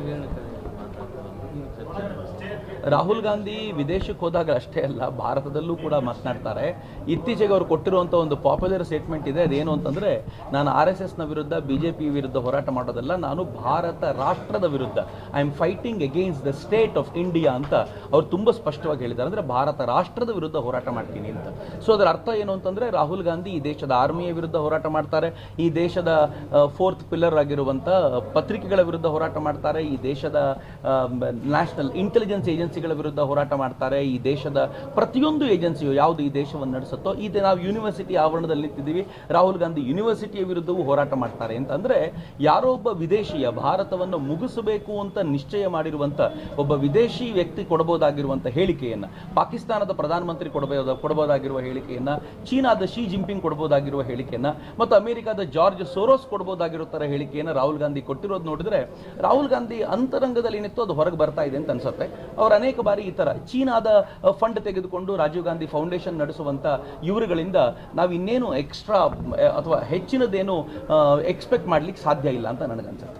también Rahul Gandhi ವಿದೇಶಕ್ಕೆ ಹೋದಾಗ ಅಷ್ಟೇ ಅಲ್ಲ, ಭಾರತದಲ್ಲೂ ಕೂಡ ಮಾತನಾಡ್ತಾರೆ. ಇತ್ತೀಚೆಗೆ ಅವರು ಕೊಟ್ಟಿರುವಂಥ ಒಂದು ಪಾಪ್ಯುಲರ್ ಸ್ಟೇಟ್ಮೆಂಟ್ ಇದೆ, ಅದೇನು ಅಂತಂದರೆ, ನಾನು ಆರ್ ಎಸ್ ಎಸ್ನ ವಿರುದ್ಧ ಬಿ ಜೆ ಪಿ ವಿರುದ್ಧ ಹೋರಾಟ ಮಾಡೋದಲ್ಲ, ನಾನು ಭಾರತ ರಾಷ್ಟ್ರದ ವಿರುದ್ಧ I am fighting against the state of India ಅಂತ ಅವ್ರು ತುಂಬ ಸ್ಪಷ್ಟವಾಗಿ ಹೇಳಿದ್ದಾರೆ. ಅಂದರೆ ಭಾರತ ರಾಷ್ಟ್ರದ ವಿರುದ್ಧ ಹೋರಾಟ ಮಾಡ್ತೀನಿ ಅಂತ. ಸೊ ಅದರ ಅರ್ಥ ಏನು ಅಂತಂದರೆ, ರಾಹುಲ್ ಗಾಂಧಿ ಈ ದೇಶದ ಆರ್ಮಿಯ ವಿರುದ್ಧ ಹೋರಾಟ ಮಾಡ್ತಾರೆ. ಈ ದೇಶದ ಫೋರ್ತ್ ಪಿಲ್ಲರ್ ಆಗಿರುವಂಥ ಪತ್ರಿಕೆಗಳ ವಿರುದ್ಧ ಹೋರಾಟ ಮಾಡ್ತಾರೆ. ಈ ದೇಶದ ನ್ಯಾಷನಲ್ ಇಂಟೆಲಿಜೆನ್ಸ್ ಏಜೆನ್ಸಿಗಳ ವಿರುದ್ಧ ಹೋರಾಟ ಮಾಡ್ತಾರೆ. ಈ ದೇಶದ ಪ್ರತಿಯೊಂದು ಏಜೆನ್ಸಿಯು ಯಾವುದು ಈ ದೇಶವನ್ನು ನಡೆಸುತ್ತೋ, ಈ ನಾವು ಯೂನಿವರ್ಸಿಟಿ ಆವರಣದಲ್ಲಿ ನಿಂತಿದ್ದೀವಿ. ರಾಹುಲ್ ಗಾಂಧಿ ಯೂನಿವರ್ಸಿಟಿಯ ವಿರುದ್ಧವೂ ಹೋರಾಟ ಮಾಡ್ತಾರೆ. ಅಂತ ಅಂದ್ರೆ ಯಾರೋ ಒಬ್ಬ ವಿದೇಶಿಯ ಭಾರತವನ್ನು ಮುಗಿಸಬೇಕು ಅಂತ ನಿಶ್ಚಯ ಮಾಡಿರುವಂಥ ಒಬ್ಬ ವಿದೇಶಿ ವ್ಯಕ್ತಿ ಕೊಡಬಹುದಾಗಿರುವಂಥ ಹೇಳಿಕೆಯನ್ನು, ಪಾಕಿಸ್ತಾನದ ಪ್ರಧಾನಮಂತ್ರಿ ಕೊಡಬಹುದು, ಕೊಡಬಹುದಾಗಿರುವ ಹೇಳಿಕೆಯನ್ನು, ಚೀನಾದ ಶಿ ಜಿಂಪಿಂಗ್ ಕೊಡಬಹುದಾಗಿರುವ ಹೇಳಿಕೆಯನ್ನು, ಮತ್ತು ಅಮೆರಿಕದ ಜಾರ್ಜ್ ಸೋರೋಸ್ ಕೊಡಬಹುದಾಗಿರೋ ತರ ಹೇಳಿಕೆಯನ್ನು ರಾಹುಲ್ ಗಾಂಧಿ ಕೊಟ್ಟಿರೋದು ನೋಡಿದ್ರೆ, ರಾಹುಲ್ ಗಾಂಧಿ ಅಂತರಂಗದಲ್ಲಿ ಏನಿತ್ತು ಅದು ಹೊರಗೆ ಬರ್ತಾ ಇದೆ ಅಂತ ಅನ್ಸುತ್ತೆ. ಅವರು ಅನೇಕ ಬಾರಿ ಈ ಥರ ಚೀನಾದ ಫಂಡ್ ತೆಗೆದುಕೊಂಡು ರಾಜೀವ್ ಗಾಂಧಿ ಫೌಂಡೇಶನ್ ನಡೆಸುವಂಥ ಇವರುಗಳಿಂದ ನಾವು ಇನ್ನೇನು ಎಕ್ಸ್ಟ್ರಾ ಅಥವಾ ಹೆಚ್ಚಿನದೇನು ಎಕ್ಸ್ಪೆಕ್ಟ್ ಮಾಡ್ಲಿಕ್ಕೆ ಸಾಧ್ಯ ಇಲ್ಲ ಅಂತ ನನಗನ್ಸುತ್ತೆ.